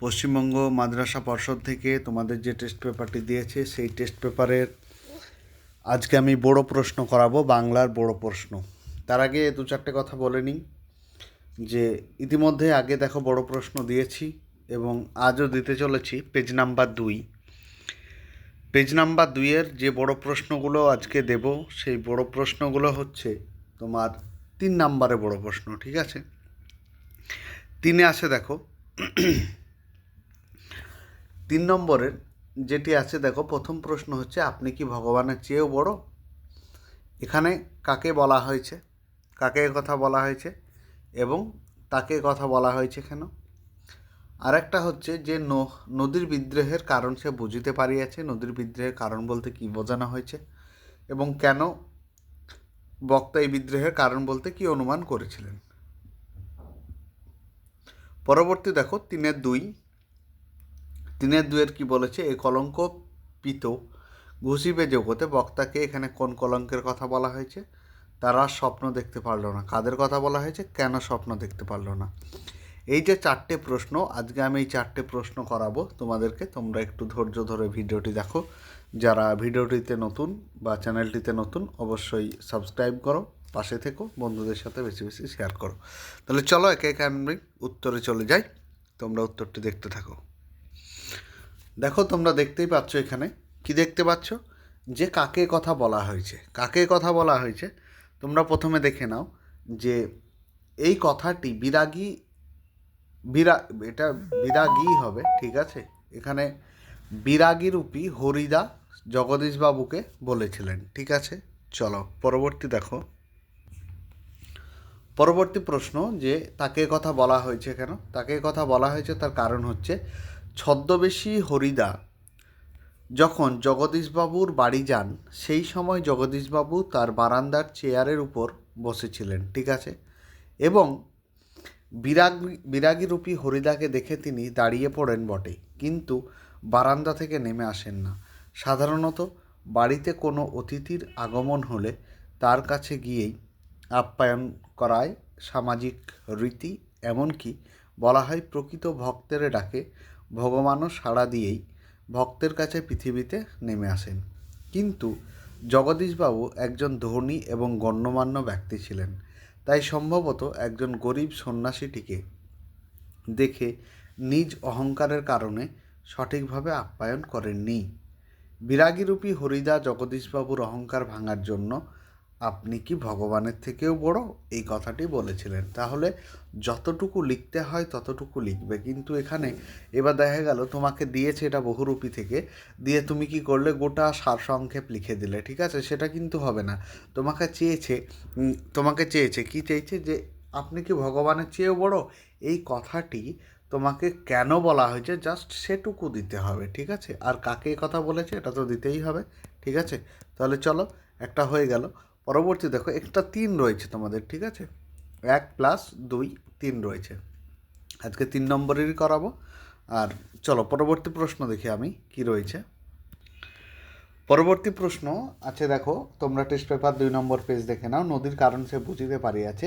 পশ্চিমবঙ্গ মাদ্রাসা পর্ষদ থেকে তোমাদের যে টেস্ট পেপারটি দিয়েছে, সেই টেস্ট পেপারের আজকে আমি বড় প্রশ্ন করাবো, বাংলার বড় প্রশ্ন। তার আগে দু চারটে কথা বলে নিই, যে ইতিমধ্যে আগে দেখো বড় প্রশ্ন দিয়েছি এবং আজও দিতে চলেছি পেজ নাম্বার দুই। পেজ নাম্বার দুইয়ের যে বড় প্রশ্নগুলো আজকে দেব, সেই বড় প্রশ্নগুলো হচ্ছে তোমার তিন নাম্বারে বড় প্রশ্ন, ঠিক আছে? তিনে আছে দেখো তিন নম্বরের যেটি আছে, দেখো, প্রথম প্রশ্ন হচ্ছে, আপনি কি ভগবানের চেয়েও বড়? এখানে কাকে বলা হয়েছে? কাকে কথা বলা হয়েছে? এবং তাকে কথা বলা হয়েছে কেন? আরেকটা হচ্ছে যে নদীর বিদ্রোহের কারণ সে বুঝিতে পারিয়াছে। নদীর বিদ্রোহের কারণ বলতে কি বোঝানো হয়েছে? এবং কেন বক্তা এই বিদ্রোহের কারণ বলতে কি অনুমান করেছিলেন? পরবর্তী দেখো, তিনের দুই তিনের দুয়ের কি বলেছে? এই কলঙ্ক পিত ঘুষিবে জগতে বক্তাকে এখানে কোন কলঙ্কের কথা বলা হয়েছে? তারা স্বপ্ন দেখতে পারল না। কাদের কথা বলা হয়েছে? কেন স্বপ্ন দেখতে পারল না? এই যে চারটে প্রশ্ন, আজকে আমি এই চারটে প্রশ্ন করাবো তোমাদেরকে। তোমরা একটু ধৈর্য ধরে ভিডিওটি দেখো। যারা ভিডিওটিতে নতুন বা চ্যানেলটিতে নতুন, অবশ্যই সাবস্ক্রাইব করো, পাশে থেকো, বন্ধুদের সাথে বেশি বেশি শেয়ার করো। তাহলে চলো একে একে আমি উত্তরে চলে যাই। তোমরা উত্তরটি দেখতে থাকো। দেখো তোমরা দেখতেই পাচ্ছ এখানে। কি দেখতে পাচ্ছ? যে কাকে কথা বলা হয়েছে। কাকে কথা বলা হয়েছে? তোমরা প্রথমে দেখে নাও যে এই কথাটি বিরাগী, বিরা, এটা বিরাগী হবে, ঠিক আছে? এখানে বিরাগী রূপী হরিদা জগদীশবাবুকে বলেছিলেন, ঠিক আছে? চলো, পরবর্তী দেখো। পরবর্তী প্রশ্ন যে তাকে কথা বলা হয়েছে কেন? তাকে কথা বলা হয়েছে তার কারণ হচ্ছে ছদ্মবেশী হরিদা। যখন জগদীশবাবুর বাড়ি যান, সেই সময় জগদীশবাবু তার বারান্দার চেয়ারের উপর বসেছিলেন, ঠিক আছে? এবং বিরাগ, বিরাগীরূপী হরিদাকে দেখে তিনি দাঁড়িয়ে পড়েন বটে, কিন্তু বারান্দা থেকে নেমে আসেন না। সাধারণত বাড়িতে কোনো অতিথির আগমন হলে তার কাছে গিয়েই আপ্যায়ন করায় সামাজিক রীতি, এমনকি বলা হয় প্রকৃত ভক্তের ডাকে ভগবানও সাড়া দিয়েই ভক্তের কাছে পৃথিবীতে নেমে আসেন। কিন্তু জগদীশবাবু একজন ধনী এবং গণ্যমান্য ব্যক্তি ছিলেন। তাই সম্ভবত একজন গরিব সন্ন্যাসীটিকে দেখে নিজ অহংকারের কারণে সঠিকভাবে আপ্যায়ন করেননি। বিরাগীরূপী হরিদা জগদীশবাবুর অহংকার ভাঙার জন্য আপনি কি ভগবানের থেকেও বড়? এই কথাটি বলেছিলেন। তাহলে যতটুকু লিখতে হয় ততটুকু লিখবে। কিন্তু এখানে এবার দেখা গেল তোমাকে দিয়েছে এটা বহুরূপী থেকে। দিয়ে তুমি কি করলে? গোটা সারসংক্ষেপ লিখে দিলে, ঠিক আছে? সেটা কিন্তু হবে না। তোমাকে চেয়েছে তোমাকে চেয়েছে, কি চেয়েছে? যে আপনি কি ভগবানের চেয়েও বড়? এই কথাটি তোমাকে কেন বলা হয়েছে? জাস্ট সেটুকু দিতে হবে, ঠিক আছে? আর কাকে কথা বলেছে? এটা তো দিতেই হবে, ঠিক আছে? তাহলে চলো, একটা হয়ে গেল। পরবর্তী দেখো একটা তিন রয়েছে তোমাদের, ঠিক আছে? এক প্লাস দুই, তিন রয়েছে। আজকে তিন নম্বরেরই করাবো। আর চলো, পরবর্তী প্রশ্ন দেখি আমি, কি রয়েছে? পরবর্তী প্রশ্ন আছে, দেখো, তোমরা টেস্ট পেপার দুই নম্বর পেজ দেখে নাও। নদীর কারণ সে বুঝিতে পারিয়াছে।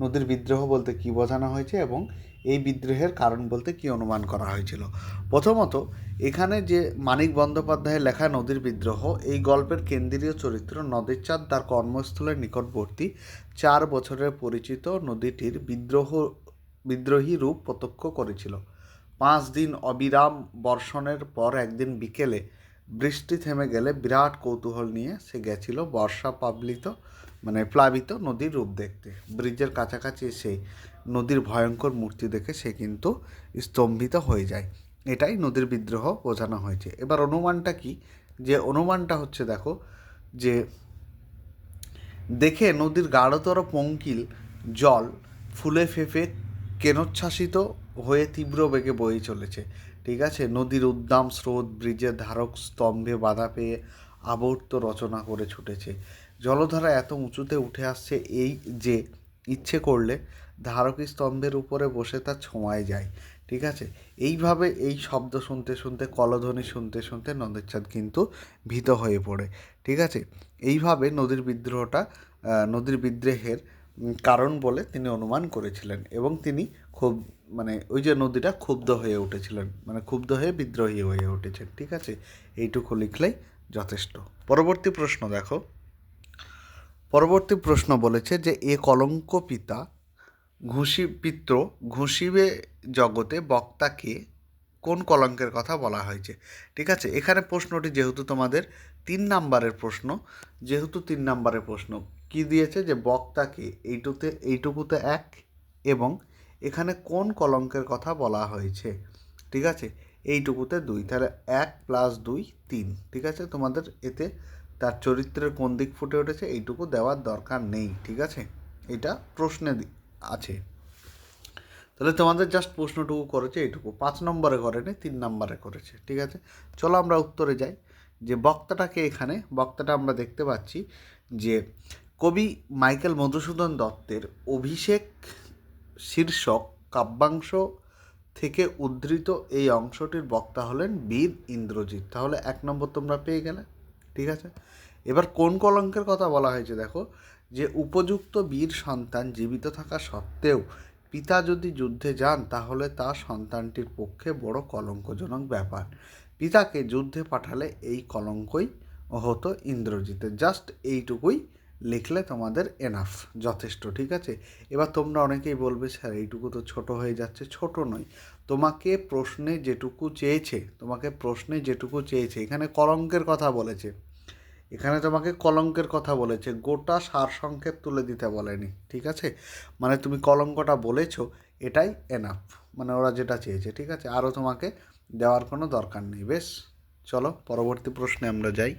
নদীর বিদ্রোহ বলতে কি বোঝানো হয়েছে এবং এই বিদ্রোহের কারণ বলতে কি অনুমান করা হয়েছিল? প্রথমত, এখানে যে মানিক বন্দ্যোপাধ্যায়ের লেখা নদীর বিদ্রোহ, এই গল্পের কেন্দ্রীয় চরিত্র নদীর চাঁদ তার কর্মস্থলের নিকটবর্তী, চার বছরের পরিচিত নদীটির বিদ্রোহ, বিদ্রোহী রূপ প্রত্যক্ষ করেছিল। পাঁচ দিন অবিরাম বর্ষণের পর একদিন বিকেলে বৃষ্টি থেমে গেলে বিরাট কৌতূহল নিয়ে সে গেছিল বর্ষা প্লাবিত মানে প্লাবিত নদীর রূপ দেখতে। ব্রিজের কাছাকাছি এসে নদীর ভয়ঙ্কর মূর্তি দেখে সে কিন্তু স্তম্ভিত হয়ে যায়। এটাই নদীর বিদ্রোহ বোঝানো হয়েছে। এবার অনুমানটা কি? যে অনুমানটা হচ্ছে দেখো, যে দেখে নদীর গাঢ়তর পঙ্কিল জল ফুলে ফেঁপে কেনোচ্ছ্বাসিত হয়ে তীব্র বেগে বয়ে চলেছে। ঠিক আছে? নদীর উদ্দাম স্রোত ব্রিজের ধারক স্তম্ভে বাধা পেয়ে আবর্ত রচনা করে ছুটেছে। জলধারা এত উঁচুতে উঠে আসছে এই যে ইচ্ছে করলে ধারকী স্তম্ভের উপরে বসে তা ছোঁয়ায় যায়, ঠিক আছে? এইভাবে এই শব্দ শুনতে শুনতে, কলধ্বনি শুনতে শুনতে নদের চাঁদ কিন্তু ভীত হয়ে পড়ে, ঠিক আছে? এইভাবে নদীর বিদ্রোহটা নদীর বিদ্রোহের কারণ বলে তিনি অনুমান করেছিলেন এবং তিনি খুব মানে ওই যে নদীটা ক্ষুব্ধ হয়ে উঠেছিলেন মানে ক্ষুব্ধ হয়ে বিদ্রোহী হয়ে উঠেছেন, ঠিক আছে? এইটুকু লিখলেই যথেষ্ট। পরবর্তী প্রশ্ন দেখো। পরবর্তী প্রশ্ন বলেছে যে, এ কলঙ্ক পিতা ঘুষি পিত্র ঘুষিবে জগতে বক্তাকে কোন কলঙ্কের কথা বলা হয়েছে? ঠিক আছে, এখানে প্রশ্নটি যেহেতু তোমাদের তিন নাম্বারের প্রশ্ন, যেহেতু তিন নাম্বারের প্রশ্ন, কি দিয়েছে যে বক্তাকে এইটুতে, এইটুকুতে এক এবং এখানে কোন কলঙ্কের কথা বলা হয়েছে? ঠিক আছে, এইটুকুতে দুই, তাহলে এক প্লাস দুই, তিন, ঠিক আছে? তোমাদের এতে তার চরিত্রের কোন দিক ফুটে উঠেছে? এইটুকু দেওয়ার দরকার নেই, ঠিক আছে? এটা প্রশ্নে আছে। তাহলে তোমাদের জাস্ট প্রশ্নটুকু করেছে এইটুকু। পাঁচ নম্বরে করেনি, তিন নম্বরে করেছে, ঠিক আছে? চলো আমরা উত্তরে যাই। যে বক্তাটাকে এখানে, বক্তাটা আমরা দেখতে পাচ্ছি যে কবি মাইকেল মধুসূদন দত্তের অভিষেক শীর্ষক কাব্যাংশ থেকে উদ্ধৃত এই অংশটির বক্তা হলেন বীর ইন্দ্রজিৎ। তাহলে এক নম্বর তোমরা পেয়ে গেলে, ঠিক আছে? এবার কোন কলঙ্কের কথা বলা হয়েছে দেখো? যে উপযুক্ত বীর সন্তান জীবিত থাকা সত্ত্বেও পিতা যদি যুদ্ধে যান, তাহলে তা সন্তানটির পক্ষে বড় কলঙ্কজনক ব্যাপার। পিতাকে যুদ্ধে পাঠালে এই কলঙ্কই হতো ইন্দ্রজিতের জাস্ট এইটুকুই লিখলে তোমাদের এনাফ যথেষ্ট, ঠিক আছে? এবার তোমরা অনেকেই বলবে, স্যার, এইটুকু তো ছোট হয়ে যাচ্ছে। ছোট নয়। তোমাকে প্রশ্নে যেটুকু চেয়েছে, তোমাকে প্রশ্নে যেটুকু চেয়েছে, এখানে কলঙ্কের কথা বলেছে। এখানে তোমাকে কলঙ্কের কথা বলেছে। গোটা সার সংক্ষেপ তুলে দিতে বলেনি, ঠিক আছে? মানে তুমি কলঙ্কটা বলেছ, এটাই এনাফ মানে ওরা যেটা চেয়েছে, ঠিক আছে? আরও তোমাকে দেওয়ার কোনো দরকার নেই, বেশ? চলো, পরবর্তী প্রশ্নে আমরা যাই।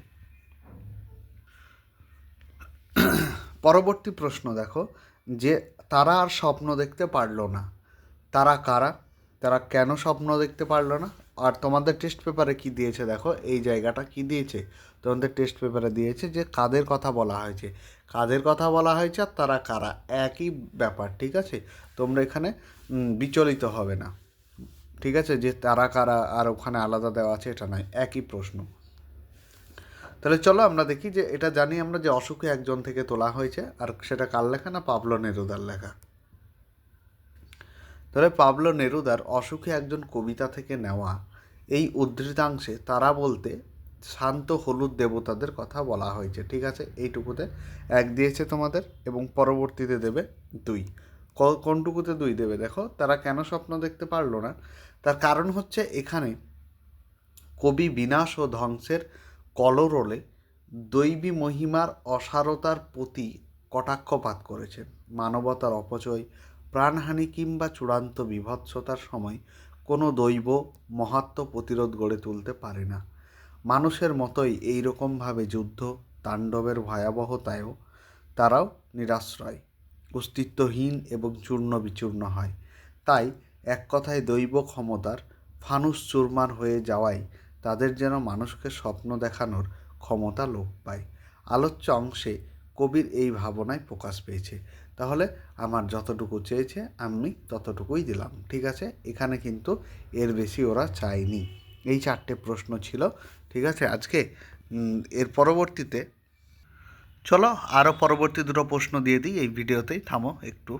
পরবর্তী প্রশ্ন দেখো, যে তারা আর স্বপ্ন দেখতে পারল না। তারা কারা? তারা কেন স্বপ্ন দেখতে পারল না? আর তোমাদের টেস্ট পেপারে কি দিয়েছে দেখো? এই জায়গাটা কি দিয়েছে? তোমাদের টেস্ট পেপারে দিয়েছে যে কাদের কথা বলা হয়েছে। কাদের কথা বলা হয়েছে আর তারা কারা? একই ব্যাপার, ঠিক আছে? তোমরা এখানে বিচলিত হবে না। ঠিক আছে? যে তারা কারা আর ওখানে আলাদা দেওয়া আছে, এটা নয়, একই প্রশ্ন। তাহলে চলো আমরা দেখি যে এটা জানি আমরা যে অসুখে একজন থেকে তোলা হয়েছে, আর সেটা কার লেখা না পাবলো নেরুদার লেখা? তাহলে পাবলো নেরুদার অসুখে একজন কবিতা থেকে নেওয়া। এই উদ্ধৃতাংশে তারা বলতে শান্ত হলুদ দেবতাদের কথা বলা হয়েছে, ঠিক আছে? এইটুকুতে এক দিয়েছে তোমাদের এবং পরবর্তীতে দেবে দুই। কোনটুকুতে দুই দেবে দেখো? তারা কেন স্বপ্ন দেখতে পারল না? তার কারণ হচ্ছে এখানে কবি বিনাশ ও ধ্বংসের কলরোলে দৈবী মহিমার অসারতার প্রতি কটাক্ষপাত করেছেন মানবতার অপচয় প্রাণহানি কিংবা চূড়ান্ত বিভৎসতার সময় কোনো দৈব মহাত্ম প্রতিরোধ গড়ে তুলতে পারে না। মানুষের মতোই এই রকমভাবে যুদ্ধ, তাণ্ডবের ভয়াবহতায়ও তারাও নিরাশ্রয়, অস্তিত্বহীন এবং চূর্ণ বিচূর্ণ হয়। তাই এক কথায় দৈব ক্ষমতার ফানুস চুরমার হয়ে যাওয়ায় তাদের যেন মানুষকে স্বপ্ন দেখানোর ক্ষমতা লোপ পায়। আলোচ্য অংশে কবির এই ভাবনায় প্রকাশ পেয়েছে। তাহলে আমার যতটুকু চেয়েছে আমি ততটুকুই দিলাম, ঠিক আছে? এখানে কিন্তু এর বেশি ওরা চায়নি। এই চারটে প্রশ্ন ছিল, ঠিক আছে? আজকে এর পরবর্তীতে চলো আরও পরবর্তী দুটো প্রশ্ন দিয়ে দিই, এই ভিডিওতেই থামো একটু।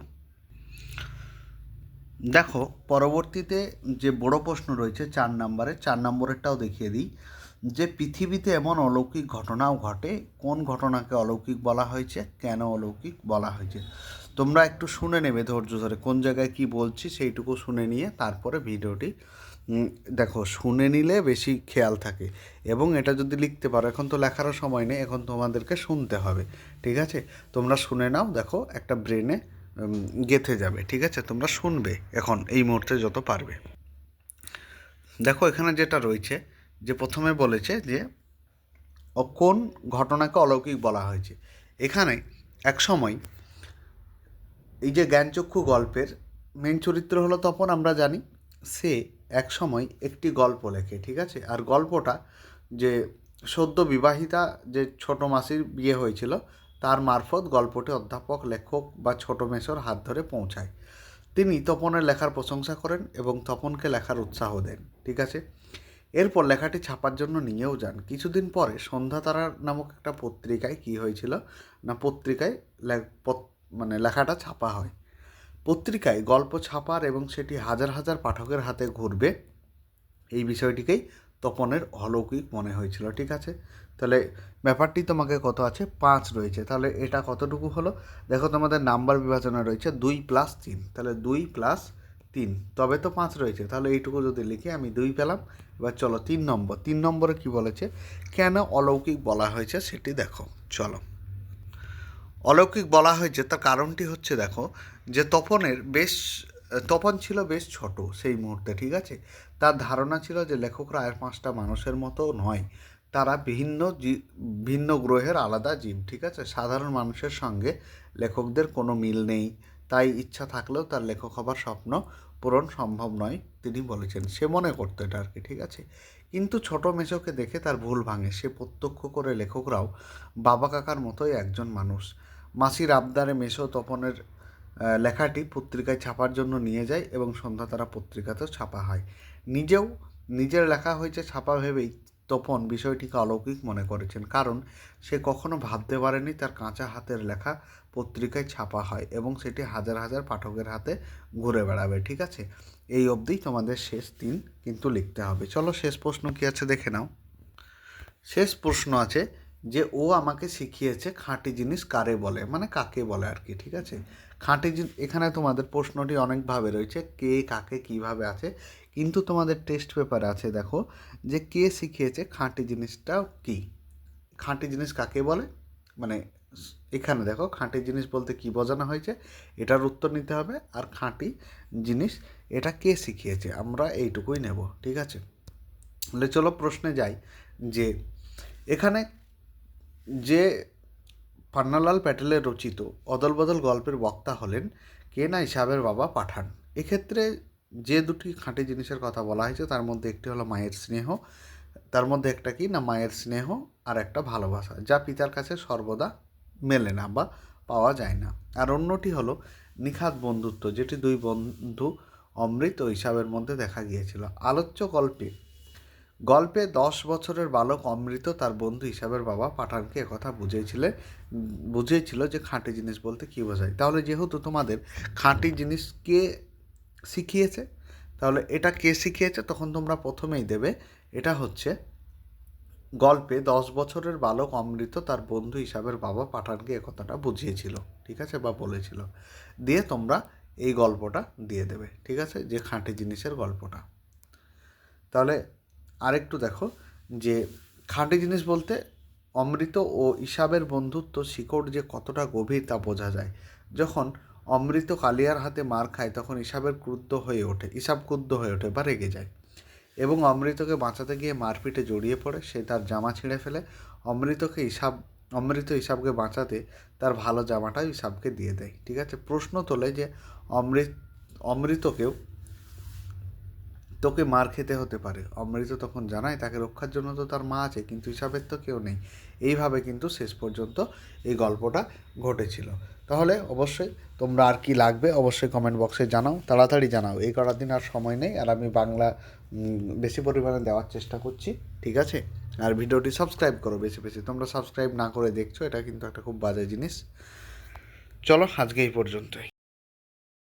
দেখো, পরবর্তীতে যে বড় প্রশ্ন রয়েছে চার নম্বরে, চার নম্বরেরটাও দেখিয়ে দিই। যে পৃথিবীতে এমন অলৌকিক ঘটনাও ঘটে, কোন ঘটনাকে অলৌকিক বলা হয়েছে, কেন অলৌকিক বলা হয়েছে? তোমরা একটু শুনে নেবে ধৈর্য ধরে, কোন জায়গায় কি বলছি সেইটুকু শুনে নিয়ে তারপরে ভিডিওটি দেখো, শুনে নিলে বেশি খেয়াল থাকে। এবং এটা যদি লিখতে পারো, এখন তো লেখারও সময় নেই, এখন তোমাদেরকে শুনতে হবে, ঠিক আছে? তোমরা শুনে নাও, দেখো, একটা ব্রেনে গেথে যাবে, ঠিক আছে? তোমরা শুনবে এখন, এই মুহূর্তে যত পারবে। দেখো, এখানে যেটা রয়েছে যে প্রথমে বলেছে যে কোন ঘটনাকে অলৌকিক বলা হয়েছে। এখানে এক সময় এই যে জ্ঞানচক্ষু গল্পের মেন চরিত্র হলো তপন, আমরা জানি, সে এক সময় একটি গল্প লেখে, ঠিক আছে? আর গল্পটা যে সদ্য বিবাহিতা যে ছোট মাসির বিয়ে হয়েছিল, তার মারফত গল্পটি অধ্যাপক, লেখক বা ছোট মেসর হাত ধরে পৌঁছায়। তিনি তপনের লেখার প্রশংসা করেন এবং তপনকে লেখার উৎসাহ দেন, ঠিক আছে? এরপর লেখাটি ছাপার জন্য নিয়েও যান। কিছুদিন পরে সন্ধ্যা তারা নামক একটা পত্রিকায় কি হয়েছিল? না, পত্রিকায় মানে লেখাটা ছাপা হয়। পত্রিকায় গল্প ছাপার এবং সেটি হাজার হাজার পাঠকের হাতে ঘুরবে, এই বিষয়টিকেই তপনের অলৌকিক মনে হয়েছিল। ঠিক আছে? তাহলে ব্যাপারটি তোমাকে কত আছে? পাঁচ রয়েছে। তাহলে এটা কতটুকু হলো? দেখো তোমাদের নাম্বার বিভাজনে রয়েছে দুই প্লাস তিন। তাহলে দুই প্লাস তিন। তবে তো পাঁচ রয়েছে। তাহলে এইটুকু যদি লিখি আমি দুই পেলাম, এবার চলো তিন নম্বর। তিন নম্বরে কি বলেছে? কেন অলৌকিক বলা হয়েছে সেটি দেখো। চলো। অলৌকিক বলা হয়েছে, তার কারণটি হচ্ছে দেখো যে তপনের বেশ, তপন ছিল বেশ ছোট সেই মুহূর্তে, ঠিক আছে? তার ধারণা ছিল যে লেখকরা আর পাঁচটা মানুষের মতো নয়। তারা ভিন্ন ভিন্ন গ্রহের আলাদা জীব, ঠিক আছে? সাধারণ মানুষের সঙ্গে লেখকদের কোনো মিল নেই। তাই ইচ্ছা থাকলেও তার লেখক হবার স্বপ্ন পূরণ সম্ভব নয়, তিনি বলেছেন। সে মনে করতো এটা আর কি, ঠিক আছে? কিন্তু ছোট মেজোকে দেখে তার ভুল ভাঙে। সে প্রত্যক্ষ করে লেখকরাও বাবা কাকার মতোই একজন মানুষ। মাসির আবদারে মেশো তপনের লেখাটি পত্রিকায় ছাপার জন্য নিয়ে যায় এবং সন্ধ্যা তারা পত্রিকাতেও ছাপা হয়। নিজেও নিজের লেখা হয়েছে ছাপা ভেবেই তপন বিষয়টিকে অলৌকিক মনে করেছেন। কারণ সে কখনো ভাবতে পারেনি তার কাঁচা হাতের লেখা পত্রিকায় ছাপা হয় এবং সেটি হাজার হাজার পাঠকের হাতে ঘুরে বেড়াবে, ঠিক আছে? এই অবধিই তোমাদের শেষ দিন কিন্তু লিখতে হবে। চলো শেষ প্রশ্ন কী আছে দেখে নাও। শেষ প্রশ্ন আছে যে, ও আমাকে শিখিয়েছে খাঁটি জিনিস কারে বলে মানে কাকে বলে আর কি, ঠিক আছে? খাঁটি জিনিস এখানে তোমাদের প্রশ্নটি অনেকভাবে রয়েছে, কে কাকে কীভাবে আছে কিন্তু তোমাদের টেস্ট পেপারে আছে, দেখো, যে কে শিখিয়েছে খাঁটি জিনিসটা কি? খাঁটি জিনিস কাকে বলে? মানে এখানে দেখো, খাঁটি জিনিস বলতে কি বোঝানো হয়েছে, এটার উত্তর নিতে হবে, আর খাঁটি জিনিস, এটা কে শিখিয়েছে? আমরা এইটুকুই নেব, ঠিক আছে? তাহলে চলো প্রশ্নে যাই, যে এখানে যে পান্নালাল প্যাটেলের রচিত অদল বদল গল্পের বক্তা হলেন কে না হিসাবের বাবা পাঠান? এক্ষেত্রে যে দুটি খাঁটি জিনিসের কথা বলা হয়েছে, তার মধ্যে একটি হলো মায়ের স্নেহ, তার মধ্যে একটা কি না মায়ের স্নেহ আর একটা ভালোবাসা, যা পিতার কাছে সর্বদা মেলে না বা পাওয়া যায় না। আর অন্যটি হলো নিখাত বন্ধুত্ব, যেটি দুই বন্ধু অমৃত হিসাবের মধ্যে দেখা গিয়েছিল। আলোচ্য গল্পে গল্পে দশ বছরের বালক অমৃত তার বন্ধু হিসাবের বাবা পাঠানকে একথা বুঝিয়েছিলে, বুঝিয়েছিল যে খাঁটি জিনিস বলতে কী বোঝায়। তাহলে যেহেতু তোমাদের খাঁটি জিনিস কে শিখিয়েছে। তাহলে এটা কে শিখিয়েছে? তখন তোমরা প্রথমেই দেবে, এটা হচ্ছে গল্পে দশ বছরের বালক অমৃত তার বন্ধু হিসাবের বাবা পাঠানকে একথাটা বুঝিয়েছিল, ঠিক আছে? বা বলেছিল। দিয়ে তোমরা এই গল্পটা দিয়ে দেবে, ঠিক আছে? যে খাঁটি জিনিসের গল্পটা। তাহলে আরেকটু দেখো, যে খাঁটি জিনিস বলতে অমৃত ও ইসাবের বন্ধুত্ব শিকড় যে কতটা গভীর তা বোঝা যায়। যখন অমৃত কালিয়ার হাতে মার খায়, তখন ইসাবের ক্রুদ্ধ হয়ে ওঠে ইসাব ক্রুদ্ধ হয়ে ওঠে বা রেগে যায়। এবং অমৃতকে বাঁচাতে গিয়ে মারপিটে জড়িয়ে পড়ে, সে তার জামা ছিঁড়ে ফেলে। অমৃতকে ইসাব অমৃত ইসাবকে বাঁচাতে তার ভালো জামাটা ইসাবকে দিয়ে দেয়, ঠিক আছে? প্রশ্ন তোলে যে অমৃত, অমৃতকেও তোকে মার খেতে হতে পারে। অমৃত তখন জানায়, তাকে রক্ষার জন্য তো তার মা আছে, কিন্তু হিসাবের তো কেউ নেই। এইভাবে কিন্তু শেষ পর্যন্ত এই গল্পটা ঘটেছিল। তাহলে অবশ্যই তোমরা আর কি লাগবে, অবশ্যই কমেন্ট বক্সে জানাও, তাড়াতাড়ি জানাও। এই করার দিন আর সময় নেই, আর আমি বাংলা বেশি পরিমাণে দেওয়ার চেষ্টা করছি, ঠিক আছে? আর ভিডিওটি সাবস্ক্রাইব করো বেশি বেশি। তোমরা সাবস্ক্রাইব না করে দেখছ, এটা কিন্তু একটা খুব বাজে জিনিস। চলো আজকে এই পর্যন্তই।